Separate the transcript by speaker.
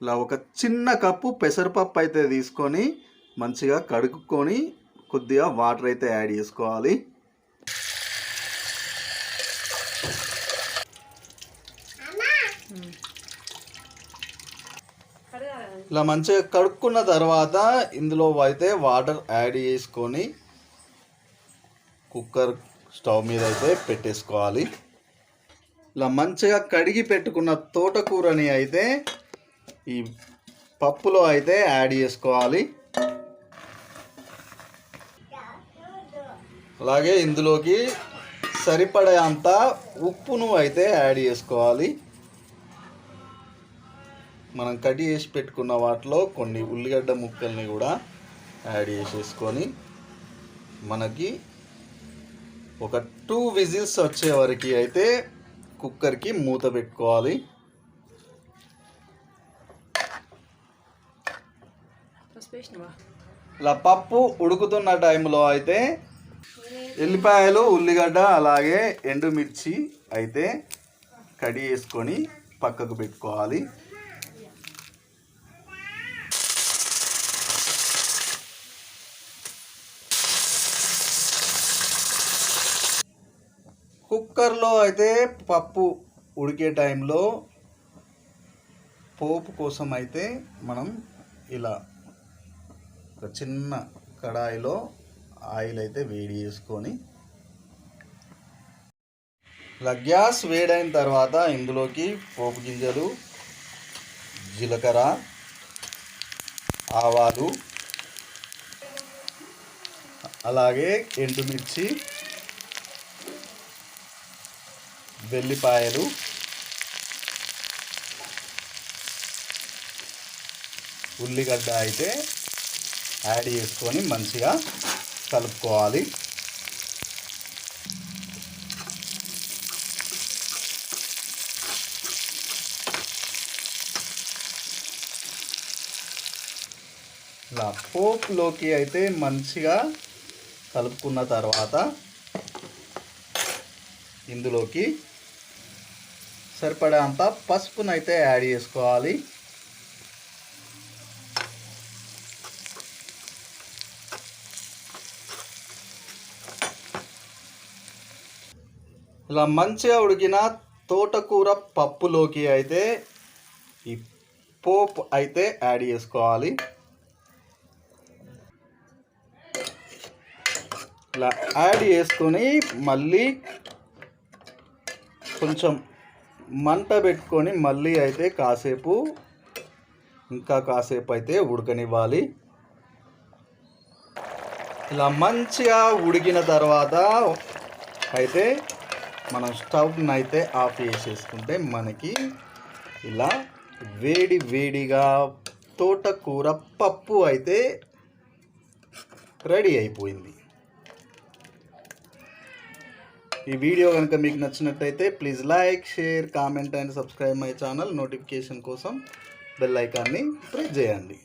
Speaker 1: ఇలా ఒక చిన్న కప్పు పెసరపప్పు అయితే తీసుకొని మంచిగా కడుక్కొని కొద్దిగా వాటర్ అయితే యాడ్ చేసుకోవాలి. ఇలా మంచిగా కడుక్కున్న తర్వాత ఇందులో అయితే వాటర్ యాడ్ చేసుకొని కుక్కర్ స్టవ్ మీద అయితే పెట్టేసుకోవాలి. ఇలా మంచిగా కడిగి పెట్టుకున్న తోటకూరని అయితే ఈ పప్పులో అయితే యాడ్ చేసుకోవాలి. అలాగే ఇందులోకి సరిపడే అంత ఉప్పును అయితే యాడ్ చేసుకోవాలి. మనం కట్ చేసి పెట్టుకున్న వాటిలో కొన్ని ఉల్లిగడ్డ ముక్కల్ని కూడా యాడ్ చేసేసుకొని మనకి ఒక టూ విజిల్స్ వచ్చే వరకు అయితే కుక్కర్కి మూత పెట్టుకోవాలి. ఇలా పప్పు ఉడుకుతున్న టైంలో అయితే ఎల్లిపాయలు ఉల్లిగడ్డ అలాగే ఎండుమిర్చి అయితే కడి చేసుకొని పక్కకు పెట్టుకోవాలి. కుక్కర్లో అయితే పప్పు ఉడికే టైంలో పోపు కోసం అయితే మనం ఇలా ఒక చిన్న కడాయిలో ఆయిల్ అయితే వేడి చేసుకొని ఇలా గ్యాస్ వేడైన తర్వాత ఇందులోకి పోపు గింజలు జీలకర్ర ఆవాలు అలాగే ఎండుమిర్చి వెల్లిపాయలు ఉల్లిగడ్డ అయితే యాడ్ చేసుకొని మంచిగా కలుపుకోవాలి. ఇలా పోపులోకి అయితే మంచిగా కలుపుకున్న తర్వాత ఇందులోకి సరిపడే అంత పసుపునైతే యాడ్ చేసుకోవాలి. ఇలా మంచిగా ఉడికిన తోటకూర పప్పులోకి అయితే ఈ పోప్ అయితే యాడ్ చేసుకోవాలి. ఇలా యాడ్ చేసుకొని మళ్ళీ కొంచెం మంట పెట్టుకొని మళ్ళీ అయితే కాసేపు ఇంకా కాసేపు అయితే ఉడకనివ్వాలి. ఇలా మంచిగా ఉడికిన తర్వాత అయితే మనం స్టవ్ని అయితే ఆఫ్ చేసేసుకుంటే మనకి ఇలా వేడి వేడిగా తోటకూర పప్పు అయితే రెడీ అయిపోయింది. ఈ వీడియో కనుక మీకు నచ్చినట్టయితే please like share comment and subscribe my channel. Notification కోసం బెల్ ఐకాన్ని ప్రెస్ చేయండి.